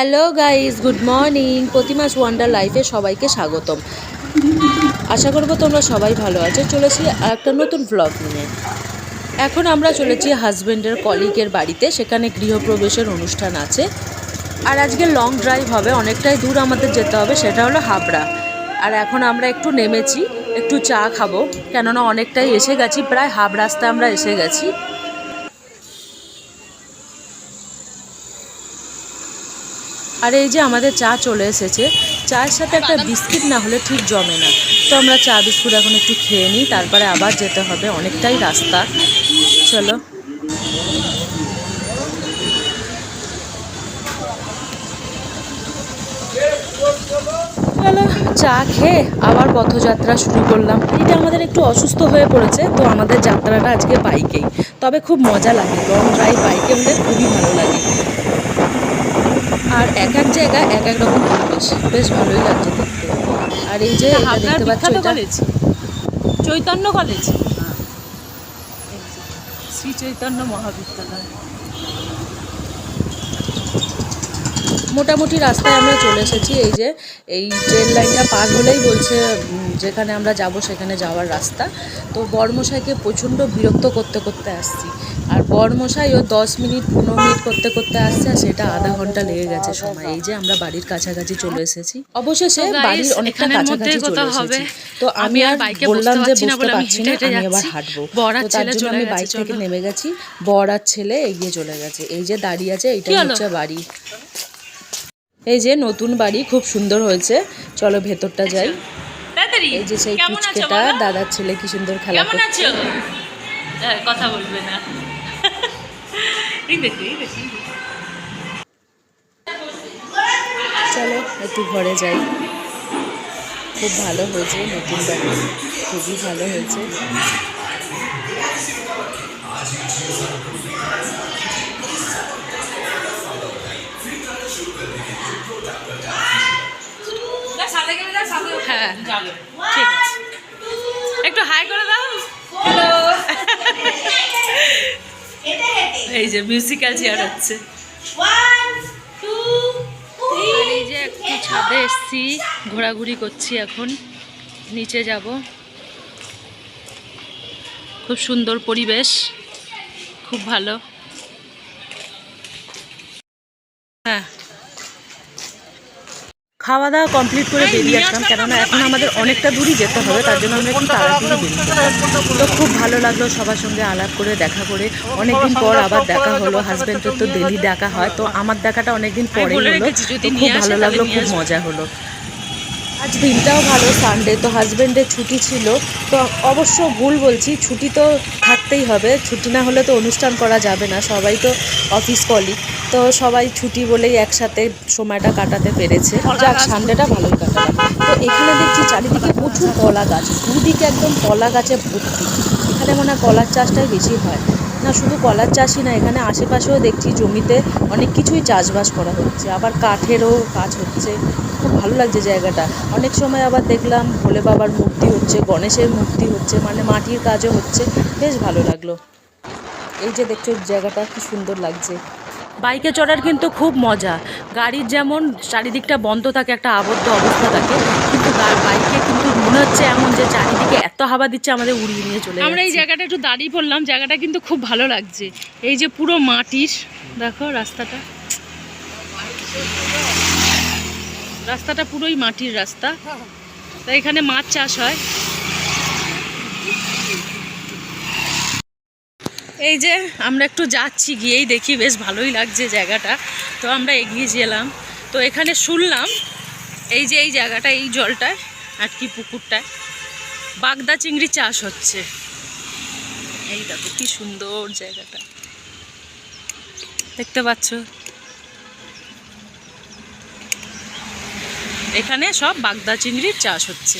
Hello guys good morning প্রতিমাস wonder লাইফে সবাইকে স্বাগতম। আশা করব তোমরা সবাই ভালো আছো। চলেছি একটা নতুন ব্লগ নিয়ে। এখন আমরা চলেছি হাজব্যান্ডের কলিগের বাড়িতে। সেখানে গৃহপ্রবেশের অনুষ্ঠান আছে। আর আজকে লং ড্রাইভ হবে। অনেকটাই দূর আমাদের যেতে হবে। সেটা হলো হাবড়া। আর এখন আমরা একটু নেমেছি। একটু চা খাব। কেননা অনেকটাই এসে গেছি। প্রায় হাফ রাস্তায় আমরা এসে গেছি। আর এই যে আমাদের চা চলে এসেছে, চায়ের সাথে একটা বিস্কিট না হলে ঠিক জমে না। তো আমরা চা বিস্কুট এখন একটু খেয়ে নিই, তারপরে আবার যেতে হবে, অনেকটাই রাস্তা। চলো। চলো, চা খেয়ে আবার পথযাত্রা শুরু করলাম। এটা আমাদের একটু অসুস্থ হয়ে পড়েছে, তো আমাদের যাত্রাটা আজকে বাইকেই। তবে খুব মজা লাগে লং ড্রাইভ বাইকে হলে খুবই ভালো লাগে। আর এক এক জায়গা এক এক রকম পরিবেশ। বেশ ভালোই লাগছে দেখতে। আর এই যে দেখতে পাচ্ছ কলেজ চৈতন্য কলেজ শ্রী চৈতন্য মহাবিদ্যালয়। মোটামুটি রাস্তায় আমরা চলে এসেছি এই যে এই ট্রেন লাইনটা পার হলেই বলছে যেখানে আমরা যাব সেখানে যাওয়ার রাস্তা। তো বর্মশাইকে প্রচণ্ড বিরক্ত করতে করতে আসছি। আর বর্মশাই ও দশ মিনিট পনেরো মিনিট করতে করতে আসছে আর সেটা আধা ঘণ্টা লেগে গেছে সময়। এই যে আমরা বাড়ির কাছাকাছি চলে এসেছি। অবশেষে বাড়ির অনেকটা কাছাকাছি চলে এসেছি। তো আমি আর বললাম যে বুঝতে পারছি না আমি আবার হাঁটবো। তো তার ছেলে জন্য আমি বাইক থেকে নেমে গেছি। বর আর ছেলে এগিয়ে চলে গেছে। এই যে দাঁড়িয়ে আছে এইটা হচ্ছে বাড়ি। এই যে নতুন বাড়ি খুব সুন্দর হয়েছে। চলো ভেতরটা যাই। এই যে সেই পুচকেটা দাদার ছেলে কি সুন্দর খেলা করছে। কথা বলবে না। চলো একটু ঘরে যাই। খুব ভালো হয়েছে নতুন বাড়ি। খুবই ভালো হয়েছে। হ্যাঁ। ঠিক আছে। একটু হাই করে দাও। এই যে মিউজিক্যাল চেয়ার হচ্ছে। এই যে একটু ছাদে এসছি ঘোরাঘুরি করছি এখন। নিচে যাব। খুব সুন্দর পরিবেশ। খুব ভালো। হ্যাঁ। খাওয়া দাওয়া কমপ্লিট করে বেরিয়ে আসলাম। কেননা এখন আমাদের অনেকটা দূরই যেতে হবে তার জন্য আমরা একটু তাড়াতাড়ি বেরিয়ে পড়লাম। তো খুব ভালো লাগল সবার সঙ্গে আলাপ করে দেখা করে। অনেকদিন পর আবার দেখা হলো হাজব্যান্ডের তো ডেলি দেখা হয়। তো আমার দেখাটা অনেকদিন পরে হলো। খুব ভালো লাগল খুব মজা হলো। আজ দিনটাও ভালো সানডে তো হাজব্যান্ডের ছুটি ছিল। তো অবশ্য ভুল বলছি ছুটি তো থাকতেই হবে। ছুটি না হলে তো অনুষ্ঠান করা যাবে না। সবাই তো অফিস কলি তো সবাই ছুটি বলেই একসাথে সময়টা কাটাতে পেরেছে। যাক সানডেটা ভালোই কাটালাম। তো এখানে দেখছি চারিদিকে প্রচুর কলা গাছ দুদিকে একদম কলা গাছে ভর্তি। এখানে মনে হয় কলার চাষটাই বেশি হয়। না শুধু কলার চাষই না এখানে আশেপাশেও দেখছি জমিতে অনেক কিছুই চাষবাস করা হচ্ছে। আবার কাঠেরও কাজ হচ্ছে। খুব ভালো লাগছে জায়গাটা। অনেক সময় আবার দেখলাম ভোলে বাবার মূর্তি হচ্ছে গণেশের মূর্তি হচ্ছে মানে মাটির কাজও হচ্ছে। বেশ ভালো লাগল। এই যে দেখছ জায়গাটা কি সুন্দর লাগছে। বাইকে চড়ার কিন্তু খুব মজা। গাড়ির যেমন চারিদিকটা বন্ধ থাকে একটা আবদ্ধ অবস্থা থাকে কিন্তু বাইকে কিন্তু মনে হচ্ছে এমন যে চারিদিকে এত হাওয়া দিচ্ছে আমাদের উড়িয়ে নিয়ে চলে আমরা এই জায়গাটা একটু দাঁড়িয়ে পড়লাম জায়গাটা কিন্তু খুব ভালো লাগছে। এই যে পুরো মাটির দেখো রাস্তাটা। রাস্তাটা পুরোই মাটির রাস্তা। তা এখানে মাছ চাষ হয়। এই যে আমরা একটু যাচ্ছি গিয়েই দেখি, বেশ ভালোই লাগছে জায়গাটা। তো আমরা এগিয়ে গেলাম। তো এখানে শুনলাম এই যে এই জায়গাটা, এই জলটায় আর কি পুকুরটায়, বাগদা চিংড়ি চাষ হচ্ছে। এই দেখো কি সুন্দর জায়গাটা। দেখতে পাচ্ছ? এখানে সব বাগদা চিংড়ির চাষ হচ্ছে।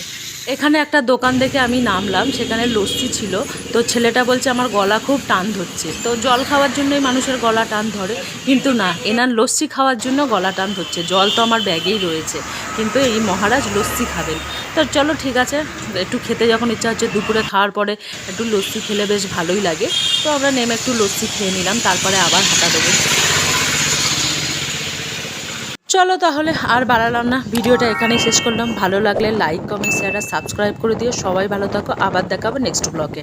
এখানে একটা দোকান দেখে আমি নামলাম, সেখানে লস্যি ছিল। তো ছেলেটা বলছে, আমার গলা খুব টান ধরছে। তো জল খাওয়ার জন্যই মানুষের গলা টান ধরে। কিন্তু না, এনার লস্যি খাওয়ার জন্য গলা টান ধরছে। জল তো আমার ব্যাগেই রয়েছে। কিন্তু এই মহারাজ লস্যি খাবেন। তো চলো, ঠিক আছে। একটু খেতে যখন ইচ্ছা হচ্ছে, দুপুরে খাওয়ার পরে একটু লস্যি খেলে বেশ ভালোই লাগে। তো আমরা নেমে একটু লস্যি খেয়ে নিলাম, তারপরে আবার হাঁটা দেবো। চলো তাহলে আর বাড়ালাম না। ভিডিওটা এখানেই শেষ করলাম। ভালো লাগলে লাইক কমেন্ট শেয়ার আর সাবস্ক্রাইব করে দিও। সবাই ভালো থাকো। আবার দেখাবো নেক্সট ব্লগে